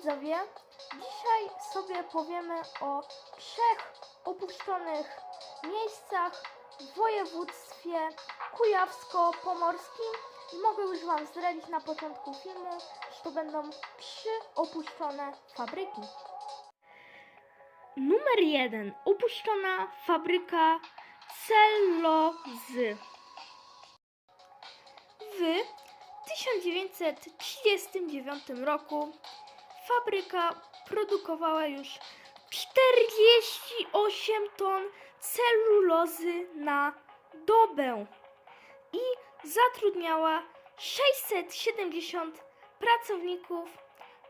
widzowie, dzisiaj sobie powiemy o trzech opuszczonych miejscach w województwie kujawsko-pomorskim. I mogę już Wam zdradzić na początku filmu, że to będą trzy opuszczone fabryki. Numer jeden. Opuszczona fabryka celulozy. W 1939 roku fabryka produkowała już 48 ton celulozy na dobę i zatrudniała 670 pracowników.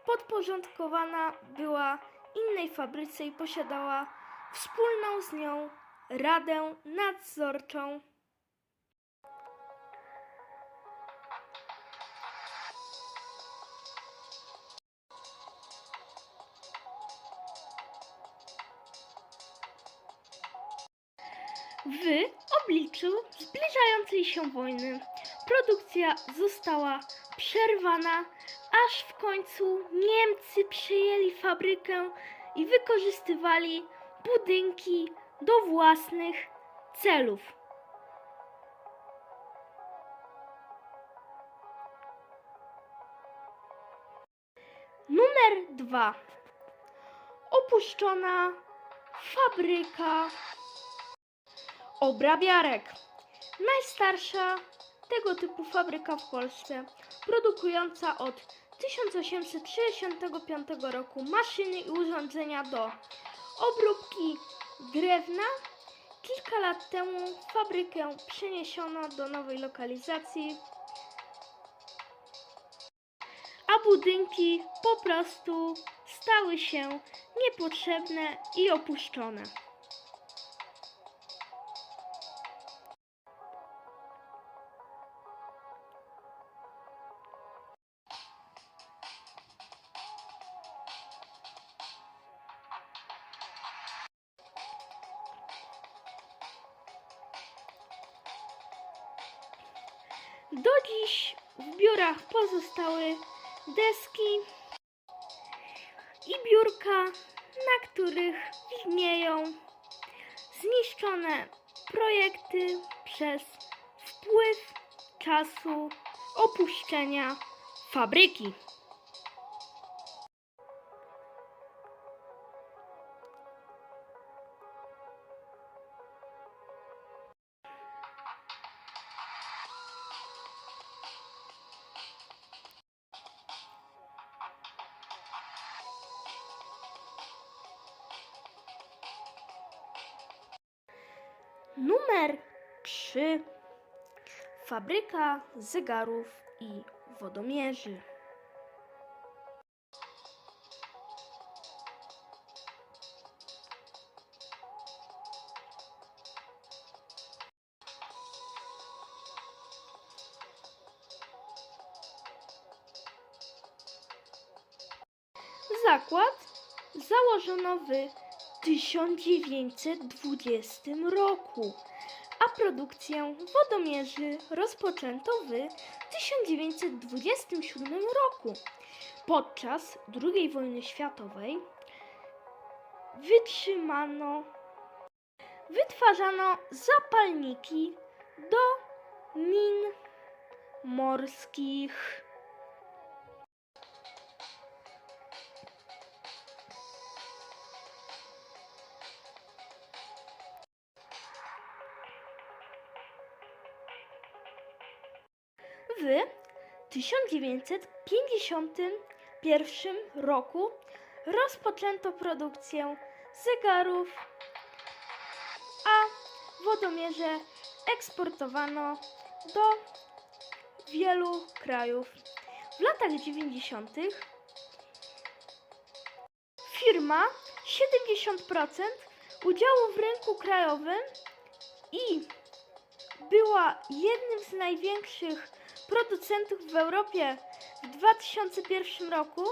Podporządkowana była innej fabryce i posiadała wspólną z nią radę nadzorczą. W obliczu zbliżającej się wojny produkcja została przerwana, aż w końcu Niemcy przejęli fabrykę i wykorzystywali budynki do własnych celów. Numer dwa. Opuszczona fabryka obrabiarek. Najstarsza tego typu fabryka w Polsce, produkująca od 1865 roku maszyny i urządzenia do obróbki drewna. Kilka lat temu fabrykę przeniesiono do nowej lokalizacji, a budynki po prostu stały się niepotrzebne i opuszczone. Do dziś w biurach pozostały deski i biurka, na których widnieją zniszczone projekty przez wpływ czasu opuszczenia fabryki. Numer 3. Fabryka zegarów i wodomierzy. Zakład założono w 1920 roku, a produkcję wodomierzy rozpoczęto w 1927 roku. Podczas II wojny światowej wytrzymano, wytwarzano zapalniki do min morskich. W 1951 roku rozpoczęto produkcję zegarów, a wodomierze eksportowano do wielu krajów. W latach 90. firma 70% udziału w rynku krajowym i była jednym z największych producentów w Europie w 2001 roku.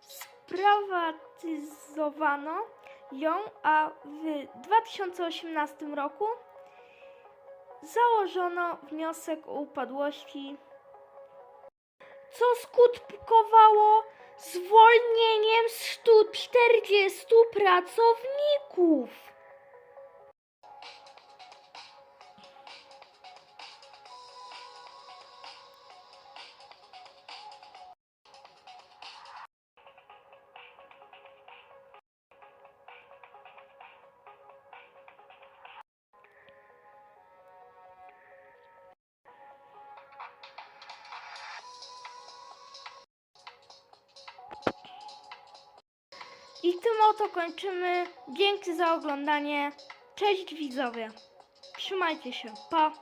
Sprywatyzowano ją, a w 2018 roku założono wniosek o upadłości, co skutkowało zwolnieniem 140 pracowników. I tym oto kończymy. Dzięki za oglądanie. Cześć widzowie. Trzymajcie się. Pa.